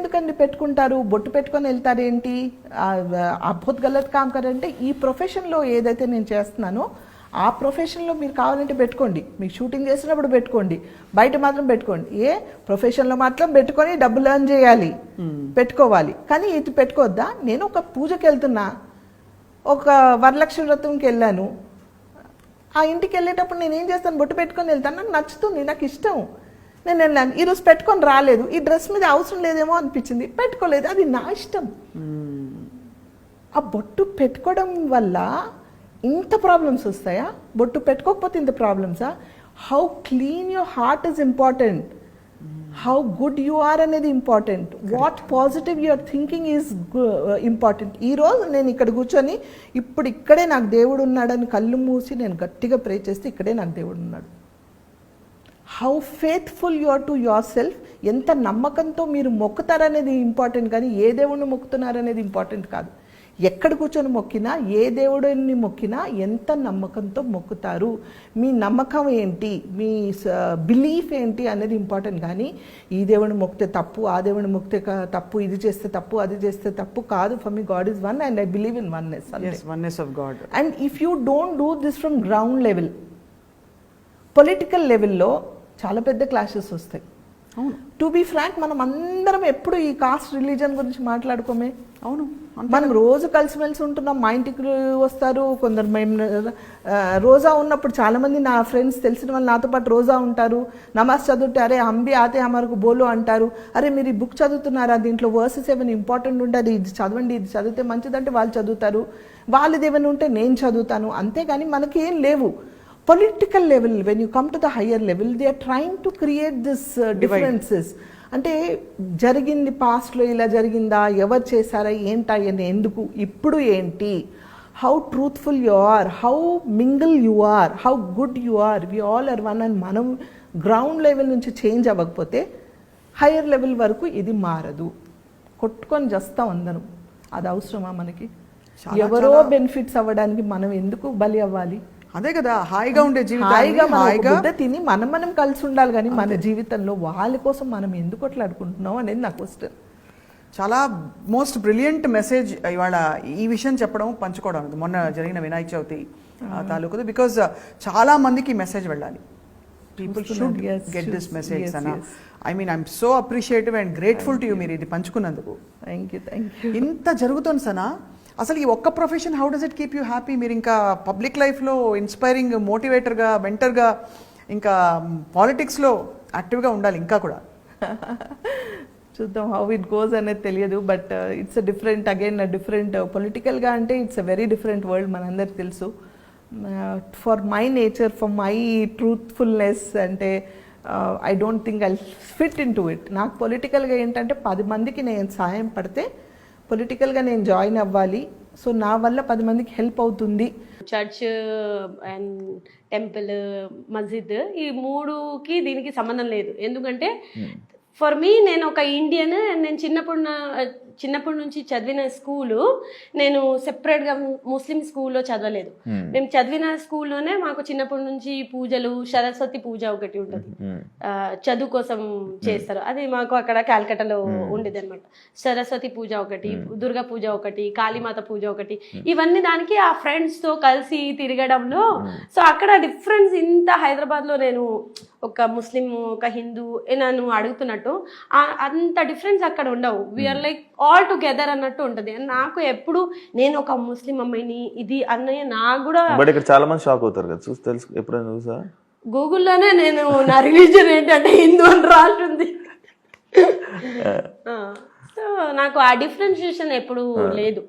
ఎందుకండి పెట్టుకుంటారు? బొట్టు పెట్టుకొని వెళ్తారు ఏంటి? అద్భుత్ గలత్ కామ్ కరంటే ఈ ప్రొఫెషన్లో ఏదైతే నేను చేస్తున్నానో ఆ ప్రొఫెషన్లో మీరు కావాలంటే పెట్టుకోండి. మీకు షూటింగ్ చేసినప్పుడు పెట్టుకోండి. బయట మాత్రం పెట్టుకోండి. ఏ? ప్రొఫెషన్లో మాత్రం పెట్టుకొని డబ్బులు ఎర్న్ చేయాలి. పెట్టుకోవాలి. కానీ ఇది పెట్టుకోవద్దా? నేను ఒక పూజకి వెళ్తున్నా. ఒక వరలక్ష్మి వ్రతంకి వెళ్ళాను. ఆ ఇంటికి వెళ్ళేటప్పుడు నేను ఏం చేస్తాను? బొట్టు పెట్టుకొని వెళ్తాను. నాకు నచ్చుతుంది. నాకు ఇష్టం. నేను వెళ్ళాను ఈరోజు పెట్టుకొని రాలేదు. ఈ డ్రెస్ మీద అవసరం లేదేమో అనిపించింది. పెట్టుకోలేదు. అది నా ఇష్టం. ఆ బొట్టు పెట్టుకోవడం వల్ల ఇంత ప్రాబ్లమ్స్ వస్తాయా? బొట్టు పెట్టుకోకపోతే ఇంత ప్రాబ్లమ్సా? How clean your heart is important how good you are అనేది important what positive your thinking is important ఈ రోజు నేను ఇక్కడ కూర్చొని ఇప్పుడు ఇక్కడే నాకు దేవుడు ఉన్నాడని కళ్ళు మూసి నేను గట్టిగా ప్రే చేస్తే ఇక్కడే నాకు దేవుడు ఉన్నాడు. How faithful you are to yourself ఎంత నమ్మకంతో మీరు మొక్కుతారనేది ఇంపార్టెంట్ కానీ ఏ దేవుడిని మొక్కుతున్నారనేది ఇంపార్టెంట్ కాదు. ఎక్కడ కూర్చొని మొక్కినా ఏ దేవుడిని మొక్కినా ఎంత నమ్మకంతో మొక్కుతారు? మీ నమ్మకం ఏంటి? మీ బిలీఫ్ ఏంటి అనేది ఇంపార్టెంట్ కానీ ఈ దేవుడిని మొక్కితే తప్పు ఆ దేవుడిని మొక్కితే తప్పు ఇది చేస్తే తప్పు అది చేస్తే తప్పు కాదు. For me God is one and I believe in oneness oneness of God and if you don't do this from ground level political లెవెల్లో చాలా పెద్ద క్లాషెస్ వస్తాయి. అవును. టు బీ ఫ్రాంక్ మనం అందరం ఎప్పుడు ఈ కాస్ట్ రిలీజన్ గురించి మాట్లాడుకోమే? అవును. మనం రోజు కలిసిమెలిసి ఉంటున్నాం మా ఇంటికి వస్తారు కొందరు మేము రోజా ఉన్నప్పుడు చాలా మంది నా ఫ్రెండ్స్ తెలిసిన వాళ్ళు నాతో పాటు రోజా ఉంటారు నమాజ్ చదువుతే అరే అంబి ఆతే హమారకు బోలో అంటారు. అరే మీరు ఈ బుక్ చదువుతున్నారా? దీంట్లో వర్సెస్ ఏమైనా ఇంపార్టెంట్ ఉంటుంది ఇది చదవండి ఇది చదివితే మంచిదంటే వాళ్ళు చదువుతారు. వాళ్ళది ఏమైనా ఉంటే నేను చదువుతాను. అంతేగాని మనకి ఏం లేవు. Political level when you come to the higher level they are trying to create this differences అంటే జరిగింది పాస్ట్లో ఇలా జరిగిందా? ఎవరు చేశారా? ఏంటా? అని ఎందుకు? ఇప్పుడు ఏంటి? How truthful you are how mingle you are how good you are we all are one and మనం గ్రౌండ్ లెవెల్ నుంచి చేంజ్ అవ్వకపోతే హయ్యర్ లెవెల్ వరకు ఇది మారదు. కొట్టుకొని చేస్తాం అందరం. అది అవసరమా మనకి? ఎవరో బెనిఫిట్స్ అవ్వడానికి మనం ఎందుకు బలి అవ్వాలి? అదే కదా హాయిగా ఉండే జీవితాన్ని హాయిగా తిని మనం మనం కలిసి ఉండాలి కానీ మన జీవితంలో వాళ్ళ కోసం మనం ఎందుకు అట్లాడుకుంటున్నాం అనేది నా క్వశ్చన్ చాలా మోస్ట్ బ్రిలియంట్ మెసేజ్ ఇవాళ ఈ విషయం చెప్పడం పంచుకోవడం మొన్న జరిగిన వినాయక చవితి తాలూకుది. బికాజ్ చాలా మందికి మెసేజ్ వెళ్ళాలి. People should get should- this message అన్న. I mean I'm so appreciative and grateful to you మీరు ఇది పంచుకున్నందుకు. థ్యాంక్ యూ థ్యాంక్ యూ ఇంత జరుగుతుంది సనా అసలు ఈ ఒక్క profession how does it keep you happy మీరు ఇంకా పబ్లిక్ లైఫ్లో ఇన్స్పైరింగ్ మోటివేటర్గా మెంటర్గా ఇంకా పాలిటిక్స్లో యాక్టివ్గా ఉండాలి ఇంకా కూడా. చూద్దాం హౌ ఇట్ గోస్ అనేది తెలియదు but it's a different again different పొలిటికల్గా అంటే it's a very different world మనందరికి తెలుసు. For my nature for my truthfulness అంటే I don't think I fit in to it నాకు పొలిటికల్గా ఏంటంటే పది మందికి నేను సాయం పడితే పొలిటికల్గా నేను జాయిన్ అవ్వాలి. సో నా వల్ల పది మందికి హెల్ప్ అవుతుంది. చర్చ్ అండ్ టెంపుల్ మస్జిద్ ఈ మూడుకి దీనికి సంబంధం లేదు. ఎందుకంటే ఫర్ మీ నేను ఒక ఇండియన్ నేను చిన్నప్పుడు చిన్నప్పటి నుంచి చదివిన స్కూలు నేను సెపరేట్గా ముస్లిం స్కూల్లో చదవలేదు. మేము చదివిన స్కూల్లోనే మాకు చిన్నప్పటి నుంచి పూజలు సరస్వతి పూజ ఒకటి ఉంటుంది. ఆ, చదువు కోసం చేస్తారు. అది మాకు అక్కడ కాల్కటాలో ఉండేది అనమాట సరస్వతి పూజ ఒకటి దుర్గా పూజ ఒకటి కాళీమాత పూజ ఒకటి. ఇవన్నీ దానికి ఆ ఫ్రెండ్స్తో కలిసి తిరగడంలో సో అక్కడ డిఫరెన్స్ ఇంత హైదరాబాద్లో నేను ఒక ముస్లిం ఒక హిందూ నన్ను అడుగుతున్నట్టు అంత డిఫరెన్స్ అక్కడ ఉండవు. వీఆర్ లైక్ ఆల్ టుగెదర్ అన్నట్టు ఉంటది. నాకు ఎప్పుడు నేను ఒక ముస్లిం అమ్మాయిని ఇది అన్నయ్య నాకు కూడా బట్ ఇక్కడ చాలా మంది షాక్ అవుతారు కదా. చూసి తెలుసు ఎప్పుడైనా చూసా? గూగుల్లోనే నేను నా రిలీజన్ ఏంటంటే హిందూ అని సో నాకు ఆ డిఫరెన్షియేషన్ ఎప్పుడు లేదు.